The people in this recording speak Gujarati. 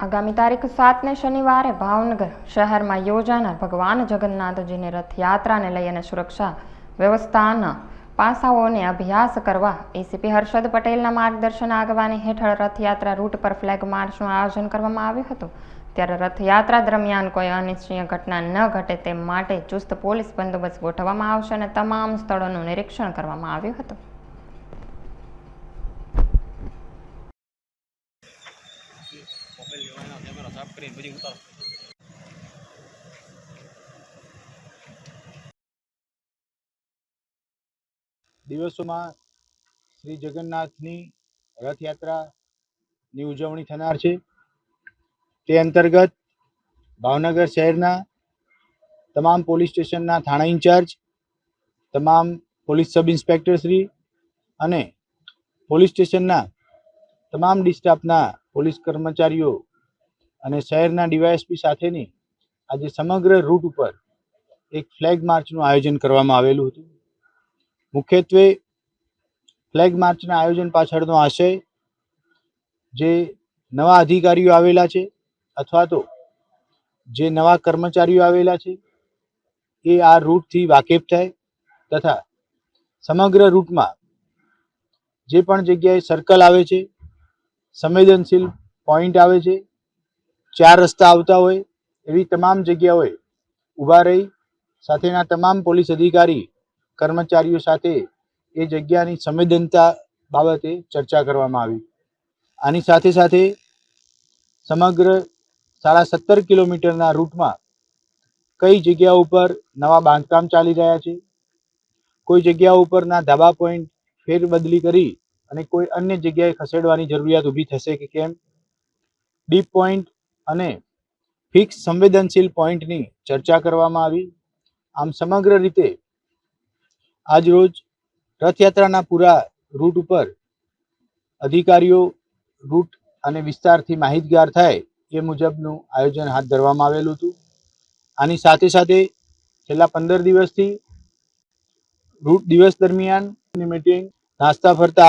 આગામી તારીખ સાતને શનિવારે ભાવનગર શહેરમાં યોજાનાર ભગવાન જગન્નાથજીની રથયાત્રાને લઈ અને સુરક્ષા વ્યવસ્થાના પાસાઓને અભ્યાસ કરવા એસીપી હર્ષદ પટેલના માર્ગદર્શન આગેવાની હેઠળ રથયાત્રા રૂટ પર ફ્લેગ માર્ચનું આયોજન કરવામાં આવ્યું હતું. ત્યારે રથયાત્રા દરમિયાન કોઈ અનિચ્છનીય ઘટના ન ઘટે તે માટે ચુસ્ત પોલીસ બંદોબસ્ત ગોઠવવામાં આવશે અને તમામ સ્થળોનું નિરીક્ષણ કરવામાં આવ્યું હતું. મોબાઈલ લેવાના કેમેરા સાફ કરીને પછી ઉતાર દિવસોમાં શ્રી જગન્નાથની રથયાત્રાની ઉજવણી થનાર છે. તે અંતર્ગત ભાવનગર શહેરના તમામ પોલીસ સ્ટેશનના થાણા ઇન્ચાર્જ, તમામ પોલીસ સબ ઇન્સ્પેક્ટર શ્રી અને પોલીસ સ્ટેશનના તમામ ડિસ્ટાફના પોલીસ કર્મચારીઓ અને શહેરના ડીવાયએસપી સાથેની આજે સમગ્ર રૂટ ઉપર એક ફ્લેગ માર્ચનું આયોજન કરવામાં આવેલું હતું. મુખ્યત્વે ફ્લેગ માર્ચના આયોજન પાછળનો આશય જે નવા અધિકારીઓ આવેલા છે અથવા તો જે નવા કર્મચારીઓ આવેલા છે, એ આ રૂટથી વાકેફ થાય તથા સમગ્ર રૂટમાં જે પણ જગ્યાએ સર્કલ આવે છે સંવેદનશીલ પોઈન્ટ આવે છે. ચાર રસ્તા આવતા હોય એવી તમામ જગ્યાઓએ ઊભા રહી સાથેના તમામ પોલીસ અધિકારી, કર્મચારીઓ સાથે એ જગ્યાની સંવેદનતા બાબતે ચર્ચા કરવામાં આવી. આની સાથે સાથે સમગ્ર સાડા સત્તર કિલોમીટરના રૂટમાં કઈ જગ્યા ઉપર નવા બાંધકામ ચાલી રહ્યા છે? કોઈ જગ્યા ઉપરના ધાબા પોઈન્ટ ફેરબદલી કરી અને કોઈ અન્ય જગ્યાએ ખસેડવાની જરૂરિયાત ઊભી થશે કે કેમ? ડીપ પોઈન્ટ અને ફિક્સ સંવેદનશીલ પોઈન્ટની ચર્ચા કરવામાં આવી. આમ સમગ્ર રીતે આજરોજ રથયાત્રાના પૂરા રૂટ ઉપર અધિકારીઓ, રૂટ અને વિસ્તારથી માહિતગાર થાય એ મુજબનું આયોજન હાથ ધરવામાં આવેલું હતું. આની સાથે સાથે છેલ્લા પંદર દિવસથી રૂટ દિવસ દરમિયાન મીટિંગ નાસ્તા ફરતા